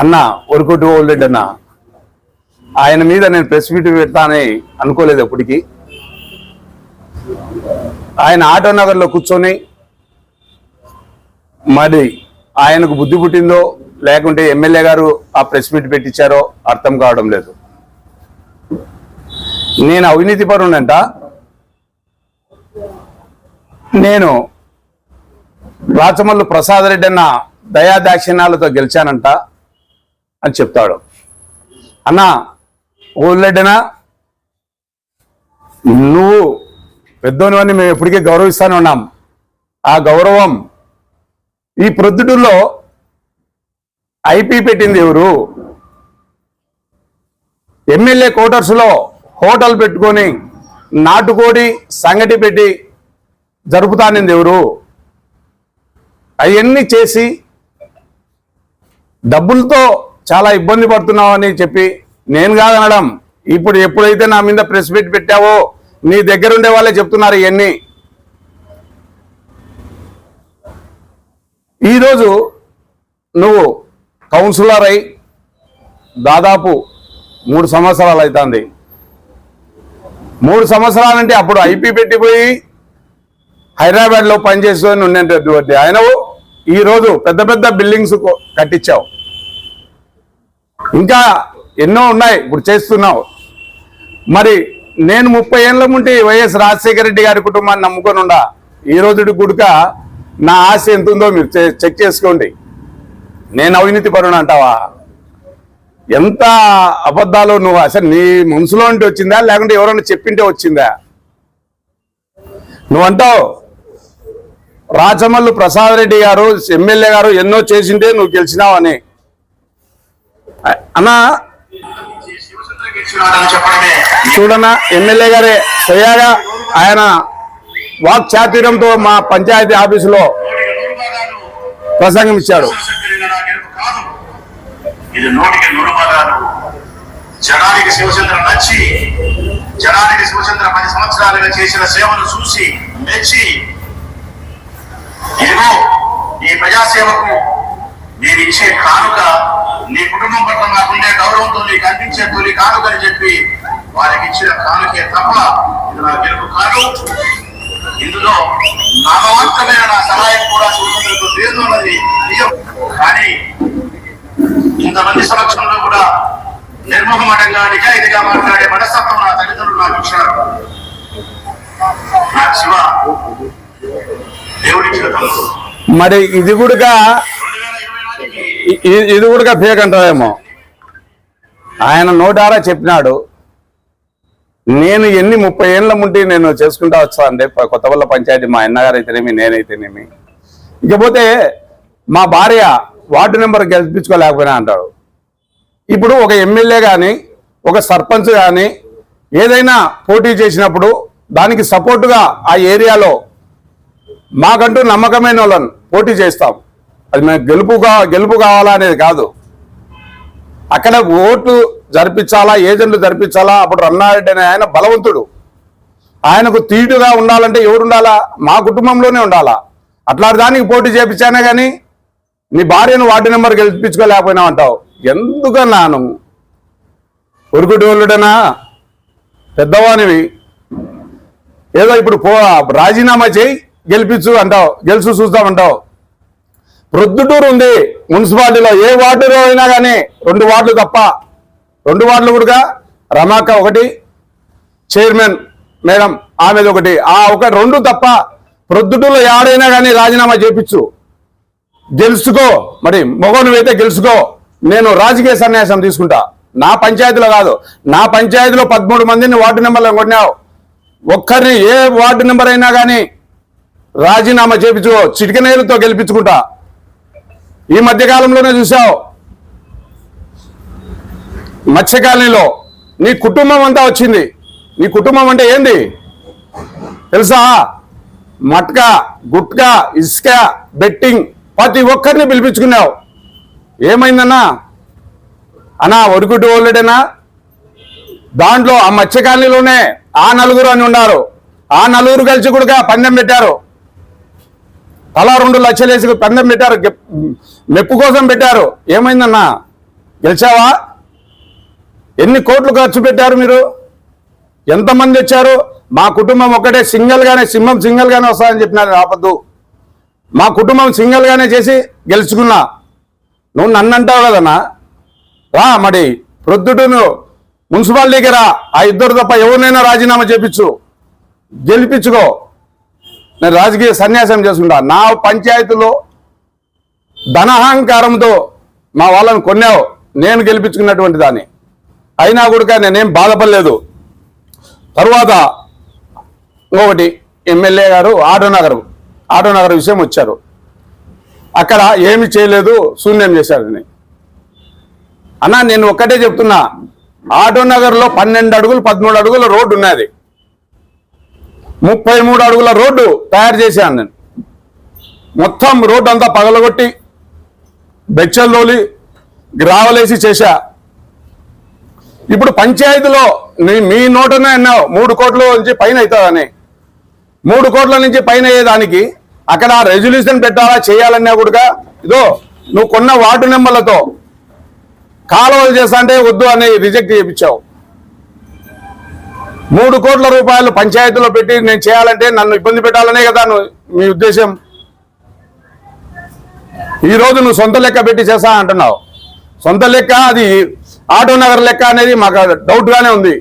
అన్న ఒరకొట్టు ఓల్డెడ్ అన్న. ఆయన మీద నేను ప్రెస్ మీట్ పెడతానని అనుకోలేదు అప్పటికి ఆయన ఆటో నగర్లో కూర్చొని మరి ఆయనకు బుద్ధి పుట్టిందో లేకుంటే ఎమ్మెల్యే గారు ఆ ప్రెస్ మీట్ పెట్టించారో అర్థం కావడం లేదు. నేను అవినీతి పరునంట నేను రాచమల్లు ప్రసాద్ రెడ్డి అన్న దయాదాక్షిణ్యాలతో గెలిచానంట. అని చెప్తాడు. అన్న ఓళ్ళెడ్డనా నువ్వు పెద్దోనివన్నీ మేము ఎప్పటికీ గౌరవిస్తూనే ఉన్నాం. ఆ గౌరవం ఈ ప్రొద్దుటూరులో ఐపీ పెట్టింది ఎవరు? ఎమ్మెల్యే క్వార్టర్స్లో హోటల్ పెట్టుకొని నాటుకోడి సంగటి పెట్టి జరుపుతానింది ఎవరు? అవన్నీ చేసి డబ్బులతో చాలా ఇబ్బంది పడుతున్నావని చెప్పి నేను కాదనడం ఇప్పుడు ఎప్పుడైతే నా మీద ప్రెస్ మీట్ పెట్టావో నీ దగ్గర ఉండే వాళ్ళే చెప్తున్నారు ఇవన్నీ. ఈరోజు నువ్వు కౌన్సిలర్ అయి దాదాపు మూడు సంవత్సరాలు అవుతుంది. మూడు సంవత్సరాలంటే అప్పుడు ఐపీ పెట్టిపోయి హైదరాబాద్లో పనిచేసుకొని ఉండేటటువంటి ఆయనవు ఈరోజు పెద్ద పెద్ద బిల్డింగ్స్ కట్టించావు. ఇంకా ఎన్నో ఉన్నాయి. ఇప్పుడు చేస్తున్నావు. మరి నేను ముప్పై ఏళ్ళ ముంటే వైఎస్ రాజశేఖర రెడ్డి గారి కుటుంబాన్ని నమ్ముకొని ఉండా ఈ రోజుటి గుడుక నా ఆశ ఎంత ఉందో మీరు చె- చెక్ చేసుకోండి. నేను అవినీతి పరుడు అంటావా? ఎంత అబద్ధాలు నువ్వు అసలు నీ మనసులో ఉంటే వచ్చిందా? లేకుంటే ఎవరైనా చెప్పింటే వచ్చిందా? నువ్వంటావు రాచమల్లు ప్రసాద్ రెడ్డి గారు ఎమ్మెల్యే గారు ఎన్నో చేసింటే నువ్వు గెలిచినావని. అన్నా చూడన్నా ఎమ్మెల్యే గారే సయాగా ఆయన వాక్ చాతుర్యంతో మా పంచాయతీ ఆఫీసులో ప్రసంగం ఇచ్చాడు. ఇది నూరు జనానికి శివచంద్ర నచ్చి జనానికి శివచంద్ర పది సంవత్సరాలుగా చేసిన సేవను చూసి మెచ్చి ఇదిగో ఈ ప్రజాసేవకు నేను ఇచ్చే కానుక నీ కుటుంబం పట్ల నాకుండే గౌరవంతో నీకు అందించే తొలి కానుక అని చెప్పి వారికి ఇచ్చిన కానుకే తప్ప ఇది నా గెలుపు కాదు. ఇందులో నామవంతమైన నా సహాయం కూడా శివచంద్రకు లేదు అన్నది కానీ ఇంతమంది సమక్షంలో కూడా నిర్మోహమటంగా నిజాయితీగా మాట్లాడే మనస్తత్వం నా తల్లిదండ్రులు నాకు ఇచ్చారు. నా శివ దేవుడిచ్చిన తమ్ముడు. మరి ఇది కూడా ఇది కూడా ఫేక్ అంటారేమో ఆయన నోటారా చెప్పినాడు నేను ఎన్ని ముప్పై ఏళ్ళ ముంటి నేను చేసుకుంటా వచ్చా అంటే కొత్తవల్ల పంచాయతీ మా అన్నగారు అయితేనేమి నేనైతేనేమి. ఇకపోతే మా భార్య వార్డు నెంబర్ గెలిపించుకోలేకపోయినా అంటాడు. ఇప్పుడు ఒక ఎమ్మెల్యే కానీ ఒక సర్పంచ్ కానీ ఏదైనా పోటీ చేసినప్పుడు దానికి సపోర్టుగా ఆ ఏరియాలో మాకంటూ నమ్మకమైన వాళ్ళని పోటీ చేస్తాం. అది మేము గెలుపుగా గెలుపు కావాలా అనేది కాదు. అక్కడ ఓటు జరిపించాలా ఏజెంట్లు జరిపించాలా అప్పుడు రన్నారెడ్డి అనే ఆయన బలవంతుడు. ఆయనకు తీటుగా ఉండాలంటే ఎవరు ఉండాలా? మా కుటుంబంలోనే ఉండాలా? అట్లాంటి దానికి పోటీ చేపించానే కానీ నీ భార్యను వార్డు నెంబర్ గెలిపించుకోలేకపోయినావు అంటావు. ఎందుకన్నా ఉరుకుటోళ్ళుడనా పెద్దవానివి. ఏదో ఇప్పుడు పో రాజీనామా చేయి గెలిపించు అంటావు. గెలుసు చూస్తామంటావు ప్రొద్దుటూరు ఉంది. మున్సిపాలిటీలో ఏ వార్డులో అయినా కానీ రెండు వార్డులు తప్ప. రెండు వార్డులు కూడా రమాక ఒకటి చైర్మన్ మేడం ఆమెది ఒకటి. ఆ ఒక రెండు తప్ప ప్రొద్దుటూరులో యాడైనా కానీ రాజీనామా చేపించు గెలుచుకో. మరి మొగనువైతే గెలుచుకో. నేను రాజకీయ సన్యాసం తీసుకుంటా. నా పంచాయతీలో కాదు. నా పంచాయతీలో పదమూడు మందిని వార్డు నెంబర్లో కొన్నావు ఒక్కరిని ఏ వార్డు నెంబర్ అయినా కానీ రాజీనామా చేపించుకో చిటికనేరుతో గెలిపించుకుంటా. ఈ మధ్యకాలంలోనే చూసావు. మత్స్య కాలనీలో నీ కుటుంబం అంతా వచ్చింది. నీ కుటుంబం అంటే ఏంది? తెలుసా? మట్కా గుట్కా ఇసుక బెట్టింగ్ ప్రతి ఒక్కరిని పిలిపించుకున్నావు. ఏమైందన్నా? అన్నా ఒరుకుటి ఓళ్ళడేనా దాంట్లో ఆ మత్స్య కాలనీలోనే ఆ నలుగురు అని ఉన్నారు ఆ నలుగురు కలిసి కూడా పందెం పెట్టారు. తలా రెండు లక్షలు వేసి పందెం పెట్టారు. మెప్పు కోసం పెట్టారు. ఏమైందన్నా? గెలిచావా? ఎన్ని కోట్లు ఖర్చు పెట్టారు మీరు? ఎంతమంది వచ్చారు? మా కుటుంబం ఒక్కటే సింగిల్గానే సింహం సింగిల్గానే వస్తాయని చెప్పినారు. ఆపద్దు. మా కుటుంబం సింగిల్గానే చేసి గెలుచుకున్నా. నువ్వు నన్ను అంటావు కదన్నా? రా మరి ప్రొద్దుట నువ్వు మున్సిపాలిటీకి రా. ఆ ఇద్దరు తప్ప ఎవరినైనా రాజీనామా చేపించు. గెలిపించుకో. నేను రాజకీయ సన్యాసం చేసుకుంటా. నా పంచాయతీలో ధనహంకారంతో మా వాళ్ళని కొన్నావు. నేను గెలిపించుకున్నటువంటి దాన్ని. అయినా కూడా నేనేం బాధపడలేదు. తరువాత ఇంకొకటి ఎమ్మెల్యే గారు ఆటోనగర్. ఆటోనగర్ విషయం వచ్చారు. అక్కడ ఏమి చేయలేదు శూన్యం చేశారని అన్నా నేను ఒక్కటే చెప్తున్నా. ఆటోనగర్లో పన్నెండు అడుగులు పదమూడు అడుగుల రోడ్డు ఉన్నది. ముప్పై మూడు అడుగుల రోడ్డు తయారు చేశాను నేను. మొత్తం రోడ్డు అంతా పగలగొట్టి బెచ్చల్లోలి గ్రావలేసి చేశా. ఇప్పుడు పంచాయతీలో మీ నోటనే అన్నావు మూడు కోట్ల నుంచి పైన అవుతుందని. మూడు కోట్ల నుంచి పైన అయ్యేదానికి అక్కడ రెజల్యూషన్ పెట్టాలా చేయాలన్నా కూడా ఇదో నువ్వు కొన్న వార్డు నెంబర్లతో కాలువలు చేస్తా అంటే వద్దు అని రిజెక్ట్ చేయించావు. మూడు కోట్ల రూపాయలు పంచాయతీలో పెట్టి నేను చేయాలంటే నన్ను ఇబ్బంది పెట్టాలనే కదా మీ ఉద్దేశం. ఈ రోజు నువ్వు సొంత లెక్క పెట్టి చేస్తా అంటున్నావు. సొంత లెక్క అది ఆటో నగర్ లెక్క అనేది మాకు డౌట్గానే ఉంది.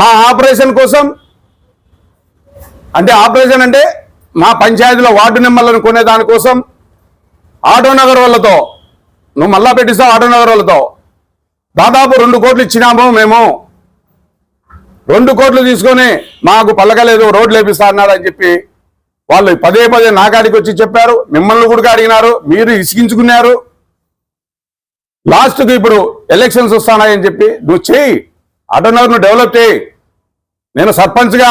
మా ఆపరేషన్ కోసం అంటే ఆపరేషన్ అంటే మా పంచాయతీలో వార్డు నెంబర్లను కొనే దానికోసం ఆటో నగర్ వాళ్ళతో నువ్వు మళ్ళా పెట్టిస్తావు ఆటో నగర్ వాళ్ళతో. దాదాపు రెండు కోట్లు ఇచ్చినాము మేము. రెండు కోట్లు తీసుకొని మాకు పల్లకలేదు రోడ్లు వేపిస్తా అన్నారని చెప్పి వాళ్ళు పదే పదే నాకాడికి వచ్చి చెప్పారు. మిమ్మల్ని కూడా అడిగినారు మీరు ఇసిగించుకున్నారు. లాస్ట్కి ఇప్పుడు ఎలక్షన్స్ వస్తానాయని చెప్పి నువ్వు చేయి అటనర్ను డెవలప్ చేయి. నేను సర్పంచ్గా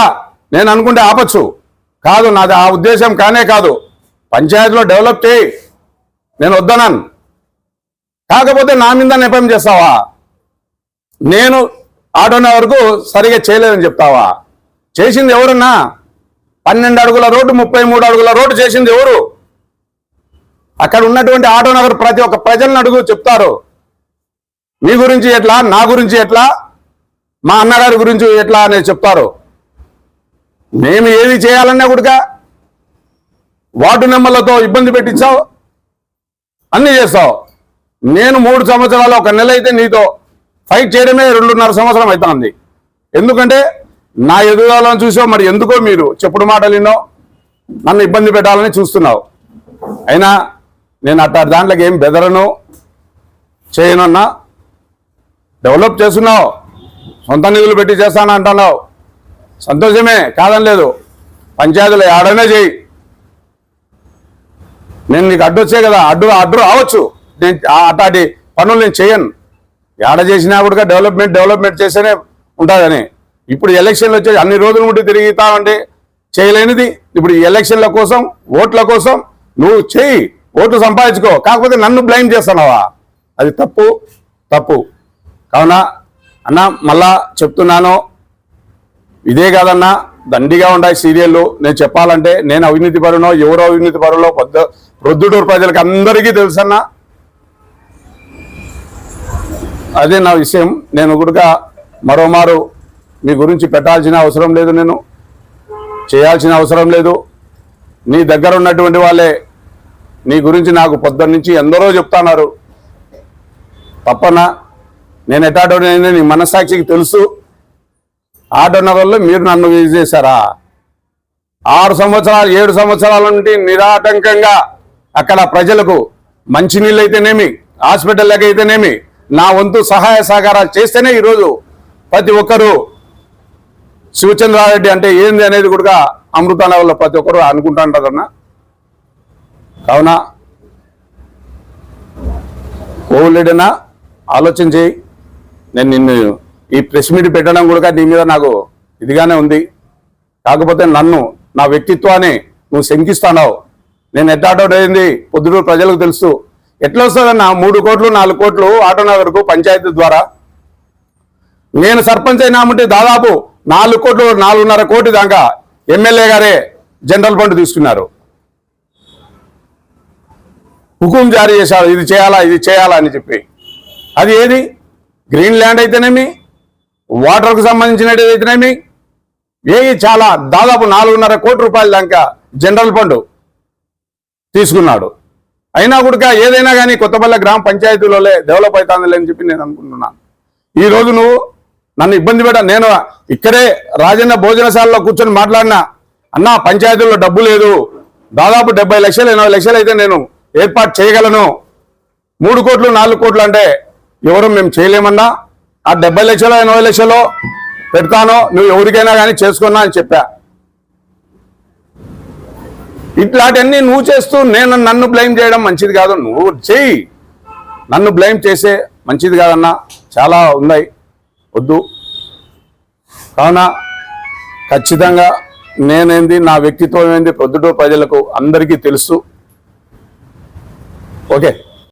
నేను అనుకుంటే ఆపచ్చు. కాదు నాది ఆ ఉద్దేశం కానే కాదు. పంచాయతీలో డెవలప్ చేయి. నేను వద్దనను కాకపోతే నా మీద నెపం చేస్తావా? నేను ఆటోన వరకు సరిగా చేయలేదని చెప్తావా? చేసింది ఎవరన్నా? పన్నెండు అడుగుల రోడ్డు ముప్పై మూడు అడుగుల రోడ్డు చేసింది ఎవరు? అక్కడ ఉన్నటువంటి ఆటో నగర్ ప్రతి ఒక్క ప్రజలను అడుగు చెప్తారు. మీ గురించి ఎట్లా నా గురించి ఎట్లా మా అన్నగారి గురించి ఎట్లా అనేది చెప్తారు. మేము ఏది చేయాలన్నా కూడా వార్డు నెంబర్లతో ఇబ్బంది పెట్టించావు? అన్నీ చేస్తావు. నేను మూడు సంవత్సరాలు ఒక నెల అయితే నీతో ఫైట్ చేయడమే రెండున్నర సంవత్సరం అవుతుంది ఎందుకంటే నా ఎదుగుదలను చూసావు మరి ఎందుకో మీరు చెప్పుడు మాటలు విన్నో నన్ను ఇబ్బంది పెట్టాలని చూస్తున్నావు. అయినా నేను అట్ట దాంట్లోకి ఏం బెదరను చేయనన్నా డెవలప్ చేస్తున్నావు. సొంత నిధులు పెట్టి చేస్తాను అంటున్నావు. సంతోషమే కాదని లేదు. పంచాయతీలో ఏడైనా చేయి. నేను నీకు అడ్డు వచ్చే కదా అడ్డు అడ్డు రావచ్చు. నేను అట్టాటి అట్లాంటి పనులు నేను చేయను. ఏడ చేసినా కూడా డెవలప్మెంట్ డెవలప్మెంట్ చేస్తేనే ఉంటుందని. ఇప్పుడు ఎలక్షన్లు వచ్చే అన్ని రోజులు ఉంటే తిరుగుతామంటే చేయలేనిది. ఇప్పుడు ఈ ఎలక్షన్ల కోసం ఓట్ల కోసం నువ్వు చేయి ఓట్లు సంపాదించుకో. కాకపోతే నన్ను బ్లైమ్ చేస్తున్నావా? అది తప్పు తప్పు. కావున అన్న మళ్ళా చెప్తున్నాను. ఇదే కాదన్నా దండిగా ఉన్నాయి సీరియళ్ళు నేను చెప్పాలంటే నేను అవినీతి పరునో ఎవరో అవినీతి పరులో పొద్దు ప్రొద్దుటూరు ప్రజలకు అందరికీ తెలుసన్నా. అదే నా విషయం. నేను కూడా మరోమారు మీ గురించి పెట్టాల్సిన అవసరం లేదు నేను. చేయాల్సిన అవసరం లేదు. నీ దగ్గర ఉన్నటువంటి వాళ్ళే నీ గురించి నాకు పొద్దున్న నుంచి ఎందరో చెప్తున్నారు. తప్పనా నేను ఎటాటోనైనా నీ మనస్సాక్షికి తెలుసు. ఆటో వల్ల మీరు నన్ను యూజ్ చేశారా? ఆరు సంవత్సరాలు ఏడు సంవత్సరాల నుండి నిరాటంకంగా అక్కడ ప్రజలకు మంచినీళ్ళు అయితేనేమి హాస్పిటల్కి అయితేనేమి నా వంతు సహాయ సహకారాలు చేస్తేనే ఈరోజు ప్రతి ఒక్కరూ శివచంద్రారెడ్డి అంటే ఏంది అనేది కూడా అమృతానగర్లో ప్రతి ఒక్కరు అనుకుంటాంటారన్న. కావున కోవిడ్నా ఆలోచన చేయి. నేను నిన్ను ఈ ప్రెస్ మీట్ పెట్టడం కూడా నీ మీద నాకు ఇదిగానే ఉంది. కాకపోతే నన్ను నా వ్యక్తిత్వాన్ని నువ్వు శంకిస్తున్నావు నేను ఎట్టాటో పొద్దుటూరు ప్రజలకు తెలుసు. ఎట్లా వస్తుందన్న? మూడు కోట్లు నాలుగు కోట్లు ఆటోనగర్కు పంచాయతీ ద్వారా. నేను సర్పంచ్ అయినామంటే దాదాపు నాలుగు కోట్లు నాలుగున్నర కోటి దాకా ఎమ్మెల్యే గారే జనరల్ ఫండ్ తీసుకున్నారు. హుకుం జారీ చేశారు ఇది చేయాలా ఇది చేయాలా అని చెప్పి. అది ఏది? గ్రీన్ ల్యాండ్ అయితేనేమి? వాటర్కు సంబంధించినది అయితేనేమి? ఏవి చాలా దాదాపు నాలుగున్నర కోటి రూపాయల దాకా జనరల్ ఫండ్ తీసుకున్నాడు. అయినా కూడా ఏదైనా కానీ కొత్తపల్లి గ్రామ పంచాయతీలోనే డెవలప్ అవుతుందిలే అని చెప్పి నేను అనుకుంటున్నాను ఈ రోజు నువ్వు నన్ను ఇబ్బంది పెట్ట నేను ఇక్కడే రాజన్న భోజనశాలలో కూర్చొని మాట్లాడినా అన్నా పంచాయతీల్లో డబ్బు లేదు. దాదాపు డెబ్బై లక్షలు ఎనభై లక్షలు అయితే నేను ఏర్పాటు చేయగలను. మూడు కోట్లు నాలుగు కోట్లు అంటే ఎవరు మేము చేయలేమన్నా. ఆ డెబ్బై లక్షలు ఎనభై లక్షలో పెడతాను నువ్వు ఎవరికైనా కానీ చేసుకున్నా అని చెప్పా. ఇట్లాంటివన్నీ నువ్వు చేస్తూ నేను నన్ను బ్లేమ్ చేయడం మంచిది కాదు. నువ్వు చెయ్యి. నన్ను బ్లేమ్ చేసే మంచిది కాదన్నా చాలా ఉన్నాయి. వద్దు. కావున ఖచ్చితంగా నేనేంది నా వ్యక్తిత్వం ఏంది ప్రొద్దుటూరు ప్రజలకు అందరికీ తెలుసు. ఓకే.